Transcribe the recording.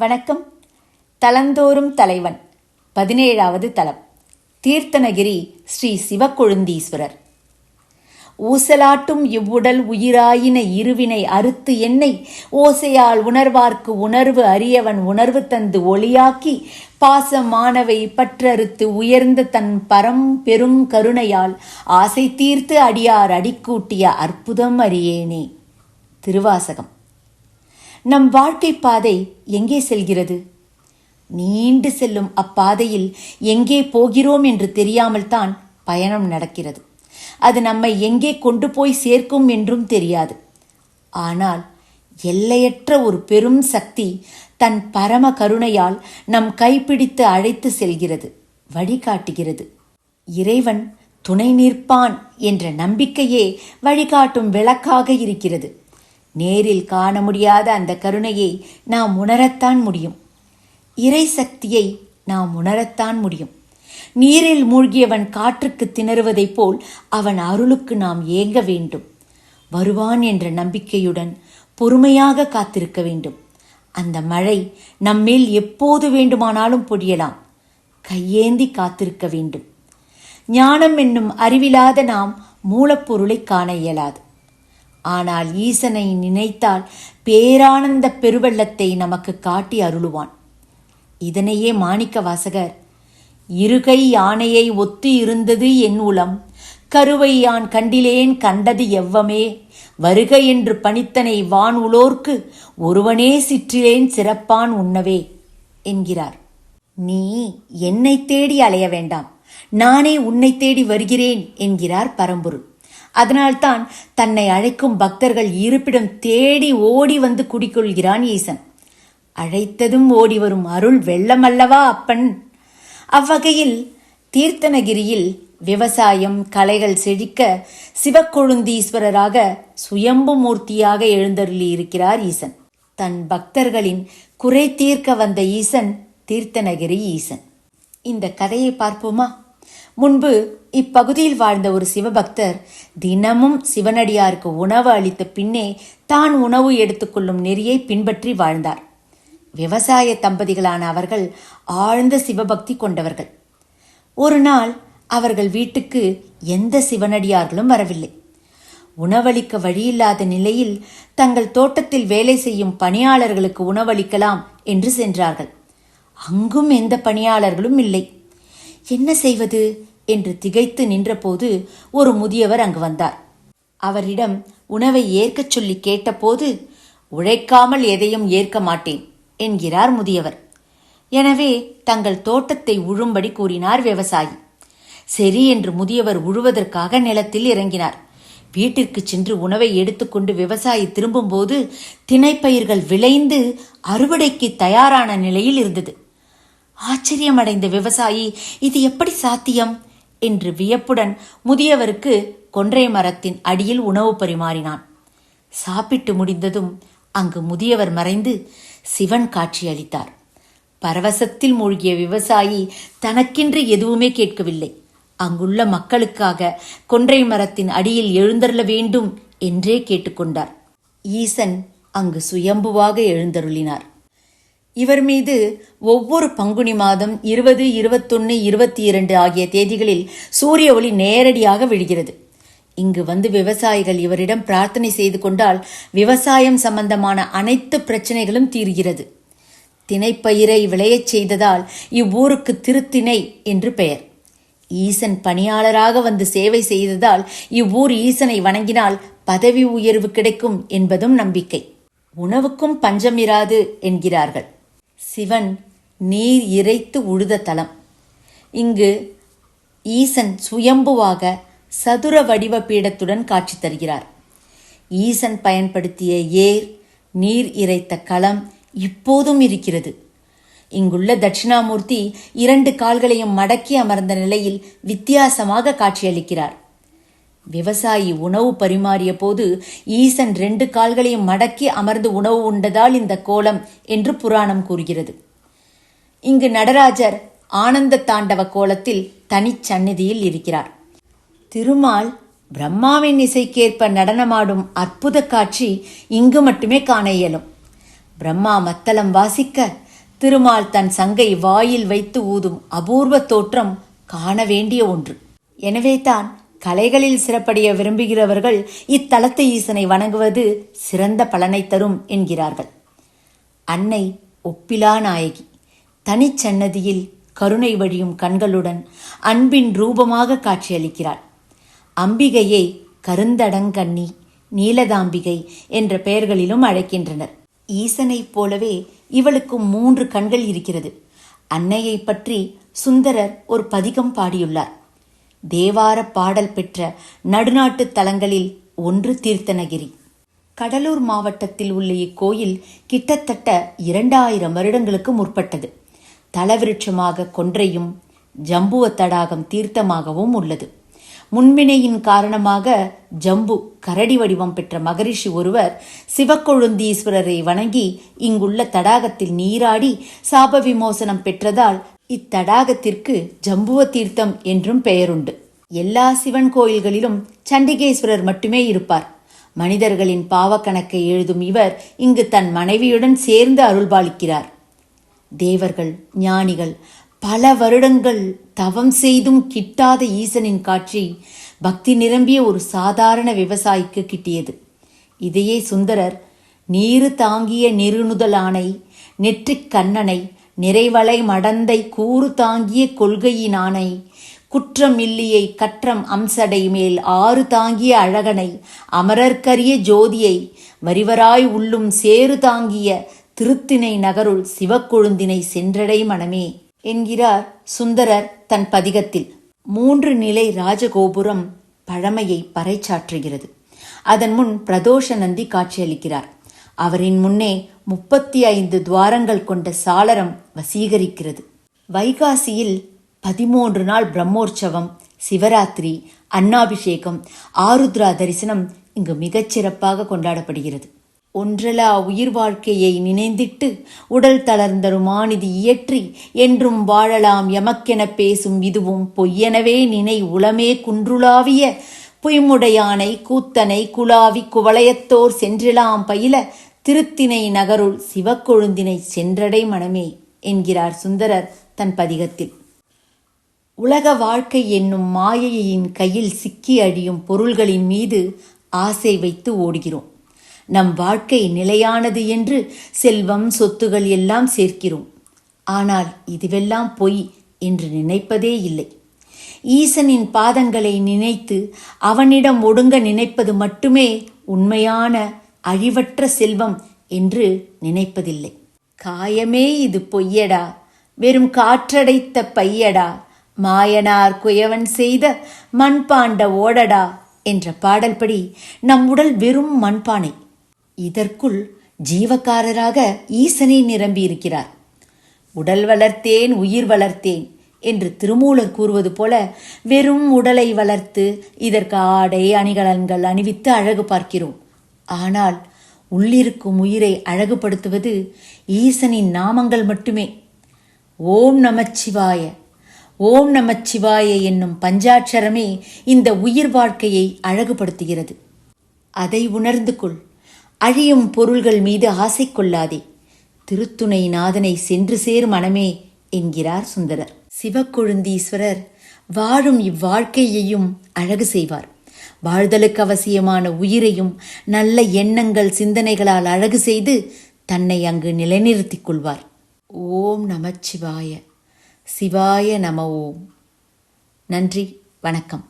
வணக்கம். தலந்தோறும் தலைவன். பதினேழாவது தலம். தீர்த்தனகிரி ஸ்ரீ சிவக்கொழுந்தீஸ்வரர். ஊசலாட்டும் இவ்வுடல் உயிராயின இருவினை அறுத்து என்னை ஓசையால் உணர்வார்க்கு உணர்வு அறியவன் உணர்வு தந்து ஒளியாக்கி பாசமானவை பற்றறுத்து உயர்ந்த தன் பரம் பெரும் கருணையால் ஆசை தீர்த்து அடியார் அடிக்கூட்டிய அற்புதம் அறியேனே. திருவாசகம். நம் வாழ்க்கை பாதை எங்கே செல்கிறது? நீண்டு செல்லும் அப்பாதையில் எங்கே போகிறோம் என்று தெரியாமல் தான் பயணம் நடக்கிறது. அது நம்மை எங்கே கொண்டு போய் சேர்க்கும் என்றும் தெரியாது. ஆனால் எல்லையற்ற ஒரு பெரும் சக்தி தன் பரம கருணையால் நம் கைப்பிடித்து அழைத்து செல்கிறது வழிகாட்டுகிறது. இறைவன் துணை நிற்பான் என்ற நம்பிக்கையே வழிகாட்டும் விளக்காக இருக்கிறது. நேரில் காண முடியாத அந்த கருணையை நாம் உணரத்தான் முடியும். இறை சக்தியை நாம் உணரத்தான் முடியும். நீரில் மூழ்கியவன் காற்றுக்கு திணறுவதைப் போல் அவன் அருளுக்கு நாம் ஏங்க வேண்டும். வருவான் என்ற நம்பிக்கையுடன் பொறுமையாக காத்திருக்க வேண்டும். அந்த மழை நம்மேல் எப்போது வேண்டுமானாலும் பொழியலாம். கையேந்தி காத்திருக்க வேண்டும். ஞானம் என்னும் அறிவிலாத நாம் மூலப்பொருளை காண இயலாது. ஆனால் ஈசனை நினைத்தால் பேரானந்த பெருவெள்ளத்தை நமக்கு காட்டி அருளுவான். இதனையே மாணிக்க வாசகர் இருகை யானையை ஒத்து இருந்தது என் உளம். கருவை யான் கண்டிலேன் கண்டது எவ்வமே. வருக என்று பணித்தனை வான் உளோர்க்கு ஒருவனே சிற்றிலேன் சிறப்பான் உண்ணவே என்கிறார். நீ என்னை தேடி அலைய வேண்டாம். நானே உன்னை தேடி வருகிறேன் என்கிறார் பரம்பொருள். அதனால்தான் தன்னை அழைக்கும் பக்தர்கள் இருப்பிடம் தேடி ஓடி வந்து குடிக்கொள்கிறான் ஈசன். அழைத்ததும் ஓடி வரும் அருள் வெள்ளமல்லவா அப்பன். அவ்வகையில் தீர்த்தனகிரியில் விவசாயம் கலைகள் செழிக்க சிவக்கொழுந்தீஸ்வரராக சுயம்பு மூர்த்தியாக எழுந்தருளி இருக்கிறார் ஈசன். தன் பக்தர்களின் குறை தீர்க்க வந்த ஈசன் தீர்த்தனகிரி ஈசன். இந்த கதையை பார்ப்போமா? முன்பு இப்பகுதியில் வாழ்ந்த ஒரு சிவபக்தர் தினமும் சிவனடியாருக்கு உணவு அளித்த பின்னே தான் உணவு எடுத்துக்கொள்ளும் நெறியை பின்பற்றி வாழ்ந்தார். விவசாய தம்பதிகளான அவர்கள் ஆழ்ந்த சிவபக்தி கொண்டவர்கள். ஒரு நாள் அவர்கள் வீட்டுக்கு எந்த சிவனடியார்களும் வரவில்லை. உணவளிக்க வழியில்லாத நிலையில் தங்கள் தோட்டத்தில் வேலை செய்யும் பணியாளர்களுக்கு உணவளிக்கலாம் என்று சென்றார்கள். அங்கும் எந்த பணியாளர்களும் இல்லை. என்ன செய்வது? என்று திகைத்து நின்றபோது ஒரு முதியவர் அங்கு வந்தார். அவரிடம் உணவை ஏற்கச் சொல்லி கேட்டபோது உழைக்காமல் எதையும் ஏற்க மாட்டேன் என்கிறார் முதியவர். எனவே தங்கள் தோட்டத்தை உழும்படி கூறினார் விவசாயி. சரி என்று முதியவர் உழுவதற்காக நிலத்தில் இறங்கினார். வீட்டிற்கு சென்று உணவை எடுத்துக்கொண்டு விவசாயி திரும்பும்போது திணைப்பயிர்கள் விளைந்து அறுவடைக்கு தயாரான நிலையில் இருந்தது. ஆச்சரியமடைந்த விவசாயி இது எப்படி சாத்தியம்? என்று வியப்புடன் முதியவருக்கு கொன்றை மரத்தின் அடியில் உணவு பரிமாறினான். சாப்பிட்டு முடிந்ததும் அங்கு முதியவர் மறைந்து சிவன் காட்சியளித்தார் பரவசத்தில் மூழ்கிய விவசாயி தனக்கென்று எதுவுமே கேட்கவில்லை. அங்குள்ள மக்களுக்காக கொன்றை மரத்தின் அடியில் எழுந்தருள வேண்டும் என்றே கேட்டுக்கொண்டார். ஈசன் அங்கு சுயம்புவாக எழுந்தருளினார். இவர் மீது ஒவ்வொரு பங்குனி மாதம் இருபது இருபத்தொன்னு இருபத்தி இரண்டு ஆகிய தேதிகளில் சூரிய ஒளி நேரடியாக விழுகிறது. இங்கு வந்து விவசாயிகள் இவரிடம் பிரார்த்தனை செய்து கொண்டால் விவசாயம் சம்பந்தமான அனைத்து பிரச்சனைகளும் தீர்கிறது. திணைப்பயிரை விளையச் செய்ததால் இவ்வூருக்கு திருத்திணை என்று பெயர். ஈசன் பணியாளராக வந்து சேவை செய்ததால் இவ்வூர் ஈசனை வணங்கினால் பதவி உயர்வு கிடைக்கும் என்பதும் நம்பிக்கை. உணவுக்கும் பஞ்சமிராது என்கிறார்கள். சிவன் நீர் இறைத்து உழுத தலம். இங்கு ஈசன் சுயம்புவாக சதுர வடிவ பீடத்துடன் காட்சி தருகிறார். ஈசன் பயன்படுத்திய ஏர் நீர் இறைத்த களம் இப்போதும் இருக்கிறது. இங்குள்ள தட்சிணாமூர்த்தி இரண்டு கால்களையும் மடக்கி அமர்ந்த நிலையில் வித்தியாசமாக காட்சியளிக்கிறார். விவசாயி உணவு பரிமாறிய போது ஈசன் ரெண்டு கால்களையும் மடக்கி அமர்ந்து உணவு உண்டதால் இந்த கோலம் என்று புராணம் கூறுகிறது. இங்கு நடராஜர் ஆனந்த தாண்டவ கோலத்தில் தனிச்சந்நிதியில் இருக்கிறார். திருமால் பிரம்மாவின் இசைக்கேற்ப நடனமாடும் அற்புத காட்சி இங்கு மட்டுமே காண இயலும். பிரம்மா மத்தளம் வாசிக்க திருமால் தன் சங்கை வாயில் வைத்து ஊதும் அபூர்வ தோற்றம் காண வேண்டிய ஒன்று. எனவே தான் கலைகளில் சிறப்படைய விரும்புகிறவர்கள் இத்தலத்து ஈசனை வணங்குவது சிறந்த பலனை தரும் என்கிறார்கள். அன்னை ஒப்பிலா நாயகி தனிச்சன்னதியில் கருணை வழியும் கண்களுடன் அன்பின் ரூபமாக காட்சியளிக்கிறாள். அம்பிகையை கருந்தடங்கண்ணி நீலதாம்பிகை என்ற பெயர்களிலும் அழைக்கின்றனர். ஈசனைப் போலவே இவளுக்கு மூன்று கண்கள் இருக்கிறது. அன்னையை பற்றி சுந்தரர் ஒரு பதிகம் பாடியுள்ளார். தேவார பாடல் பெற்ற நடுநாட்டு தலங்களில் ஒன்று தீர்த்தனகிரி. கடலூர் மாவட்டத்தில் உள்ள இக்கோயில் கிட்டத்தட்ட இரண்டாயிரம் வருடங்களுக்கு முற்பட்டது. தலவிருட்சமாக கொன்றையும் ஜம்புவ தடாகம் தீர்த்தமாகவும் உள்ளது. முன்வினையின் காரணமாக ஜம்பு கரடி வடிவம் பெற்ற மகரிஷி ஒருவர் சிவக்கொழுந்தீஸ்வரரை வணங்கி இங்குள்ள தடாகத்தில் நீராடி சாப விமோசனம் பெற்றதால் இத்தடாகத்திற்கு ஜம்புவ தீர்த்தம் என்றும் பெயருண்டு. எல்லா சிவன் கோயில்களிலும் சண்டிகேஸ்வரர் மட்டுமே இருப்பார். மனிதர்களின் பாவக்கணக்கை எழுதும் இவர் இங்கு தன் மனைவியுடன் சேர்ந்து அருள்பாலிக்கிறார். தேவர்கள் ஞானிகள் பல வருடங்கள் தவம் செய்தும் கிட்டாத ஈசனின் காட்சி பக்தி நிரம்பிய ஒரு சாதாரண விவசாயிக்கு கிட்டியது. இதையே சுந்தரர் நீரு தாங்கிய நெருணுதலானை நெற்றிக் கண்ணனை நிறைவலை மடந்தை கூறு தாங்கிய கொள்கையினானை குற்றம் இல்லியை கற்றம் அம்சடை மேல் ஆறு தாங்கிய அழகனை அமரர்க்கரிய ஜோதியை வரிவராய் உள்ளும் சேறு தாங்கிய திருத்தினை நகருள் சிவக்கொழுந்தினை சென்றடை மனமே. என்கிறார் சுந்தரர் தன் பதிகத்தில். மூன்று நிலை ராஜகோபுரம் பழமையை பறைச்சாற்றுகிறது. அதன் முன் பிரதோஷ நந்தி காட்சியளிக்கிறார். அவரின் முன்னே முப்பத்தி ஐந்து துவாரங்கள் கொண்ட சாளரம் வசீகரிக்கிறது. வைகாசியில் பதிமூன்று நாள் பிரம்மோற்சவம் சிவராத்திரி அன்னாபிஷேகம் ஆருத்ரா தரிசனம் இங்கு மிகச் சிறப்பாக கொண்டாடப்படுகிறது. ஒன்றலா உயிர் வாழ்க்கையை நினைந்திட்டு உடல் தளர்ந்தரும் மாநிதி இயற்றி என்றும் வாழலாம் எமக்கென பேசும் இதுவும் பொய்யெனவே நினை உளமே குன்றுலாவிய பொய்முடையானை கூத்தனை குலாவி குவளையத்தோர் சென்றெலாம் பயில திருத்தினை நகருள் சிவக்கொழுந்தினை சென்றடை மனமே என்கிறார் சுந்தரர் தன் பதிகத்தில். உலக வாழ்க்கை என்னும் மாயையின் கையில் சிக்கி அழியும் பொருள்களின் மீது ஆசை வைத்து ஓடுகிறோம். நம் வாழ்க்கை நிலையானது என்று செல்வம் சொத்துகள் எல்லாம் சேர்க்கிறோம். ஆனால் இதுவெல்லாம் பொய் என்று நினைப்பதே இல்லை. ஈசனின் பாதங்களை நினைத்து அவனிடம் ஒடுங்க நினைப்பது மட்டுமே உண்மையான அழிவற்ற செல்வம் என்று நினைப்பதில்லை. காயமே இது பொய்யடா. வெறும் காற்றடைத்த பையடா. மாயனார் குயவன் செய்த மண்பாண்ட ஓடடா என்ற பாடல்படி நம் உடல் வெறும் மண்பானை. இதற்குள் ஜீவக்காரராக ஈசனே நிரம்பியிருக்கிறார். உடல் வளர்த்தேன் உயிர் வளர்த்தேன் என்று திருமூலர் கூறுவது போல வெறும் உடலை வளர்த்து இதற்கு ஆடை அணிகலன்கள் அணிவித்து அழகு பார்க்கிறோம். ஆனால் உள்ளிருக்கும் உயிரை அழகுபடுத்துவது ஈசனின் நாமங்கள் மட்டுமே. ஓம் நமச்சிவாய ஓம் நமச்சிவாய என்னும் பஞ்சாட்சரமே இந்த உயிர் வாழ்க்கையை அழகுபடுத்துகிறது. அதை உணர்ந்து கொள். அழியும் பொருள்கள் மீது ஆசை கொள்ளாதே. திருத்துணை நாதனை சென்று சேர் மனமே என்கிறார் சுந்தரர். சிவக்கொழுந்தீஸ்வரர் வாழும் இவ்வாழ்க்கையையும் அழகு செய்வார். வாழ்தலுக்கு அவசியமான உயிரையும் நல்ல எண்ணங்கள் சிந்தனைகளால் அழகு செய்து தன்னை அங்கு நிலைநிறுத்திக் கொள்வார். ஓம் நமச்சிவாய. சிவாய நம ஓம். நன்றி. வணக்கம்.